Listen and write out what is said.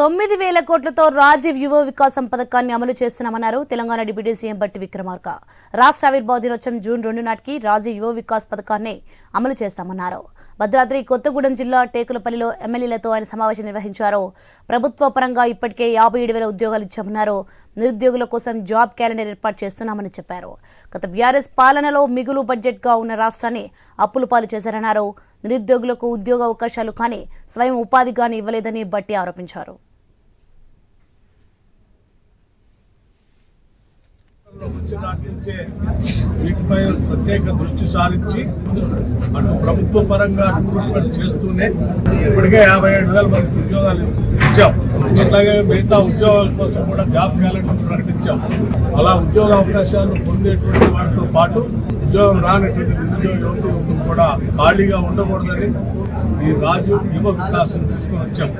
తొమ్మిది వేల కోట్లతో రాజీవ్ యువ వికాసం పథకాన్ని అమలు చేస్తున్నామన్నారు తెలంగాణ డిప్యూటీ సీఎం బట్టి విక్రమార్క. రాష్ట్ర ఆవిర్భావ దినోత్సవం జూన్ రెండు నాటికి రాజీవ్ యువ వికాస్ పథకాన్ని అమలు చేస్తామన్నారు. భద్రాద్రి కొత్తగూడెం జిల్లా టేకులపల్లిలో ఎమ్మెల్యేలతో ఆయన సమావేశం నిర్వహించారు. ప్రభుత్వ పరంగా ఇప్పటికే యాభై ఏడు వేల ఉద్యోగాలు ఇచ్చామన్నారు. నిరుద్యోగుల కోసం జాబ్ క్యాలెండర్ ఏర్పాటు చేస్తున్నామని చెప్పారు. గత బీఆర్ఎస్ పాలనలో మిగులు బడ్జెట్గా ఉన్న రాష్ట్రాన్ని అప్పులు పాలు చేశారన్నారు. నిరుద్యోగులకు ఉద్యోగ అవకాశాలు కానీ స్వయం ఉపాధి కానీ ఇవ్వలేదని బట్టి ఆరోపించారు. వచ్చే వీటిపై ప్రత్యేక దృష్టి సారించి అటు ప్రభుత్వ పరంగా రిక్రూట్మెంట్ చేస్తూనే ఇప్పటికే యాభై ఏడు వేల మంది ఉద్యోగాలు ఇచ్చాం. అట్లాగే మిగతా ఉద్యోగాల కోసం కూడా జాబ్ క్యాలెండర్ ప్రకటించాం. అలా ఉద్యోగ అవకాశాలు పొందేటువంటి వాటితో పాటు ఉద్యోగం రానటువంటి నిరుద్యోగ యువత యువకులు కూడా ఖాళీగా ఉండకూడదని ఈ రాజు యువ వికాసం తీసుకుని వచ్చాం